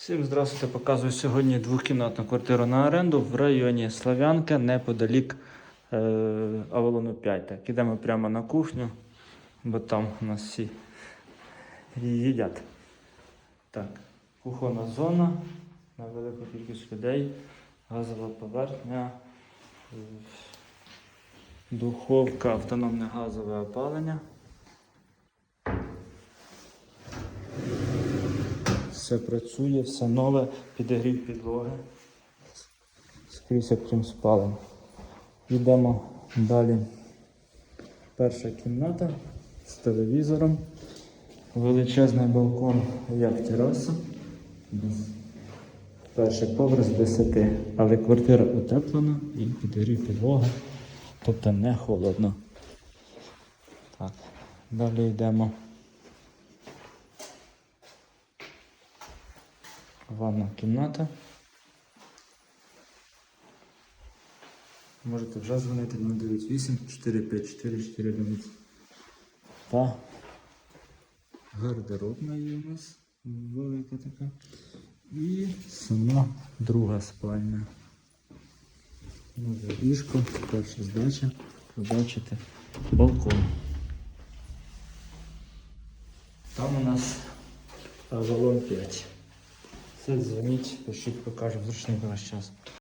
Всім здравствуйте, показую сьогодні двокімнатну квартиру на оренду в районі Славянка, неподалік е, Авалону 5. Так, ідемо прямо на кухню, бо там у нас всі їдять. Так, кухонна зона на велику кількість людей, газова поверхня, е, духовка, автономне газове опалення. Все працює, все нове, підігрів підлоги. Скрізь окрім спалень. Йдемо далі. Перша кімната з телевізором. Величезний балкон, як тераса. Перший поверх з 10. Але квартира утеплена і підігрів підлоги. Тобто не холодно. Так, далі йдемо. Ванна кімната. Можете вже дзвонити 098 454 411. Та гардеробна є у нас велика така. І сама друга спальня. Нове ліжко, перша здача. Побачите балкон. Там у нас Авалон 5. Все, дзвоніть, пишіть, покажу зручний зручний ваш час.